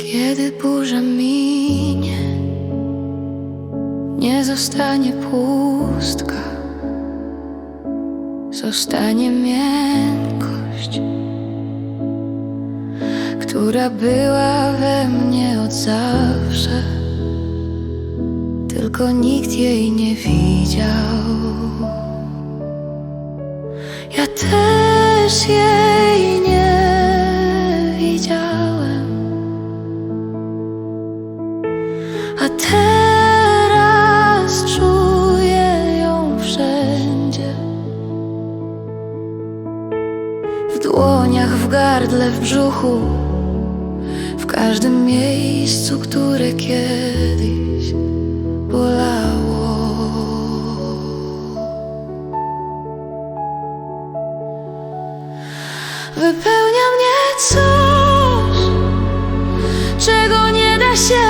Kiedy burza minie, nie zostanie pustka, zostanie miękkość, która była we mnie od zawsze, tylko nikt jej nie widział. Ja też jej A teraz czuję ją wszędzie. W dłoniach, w gardle, w brzuchu. W każdym miejscu, które kiedyś bolało. Wypełnia mnie coś, czego nie da się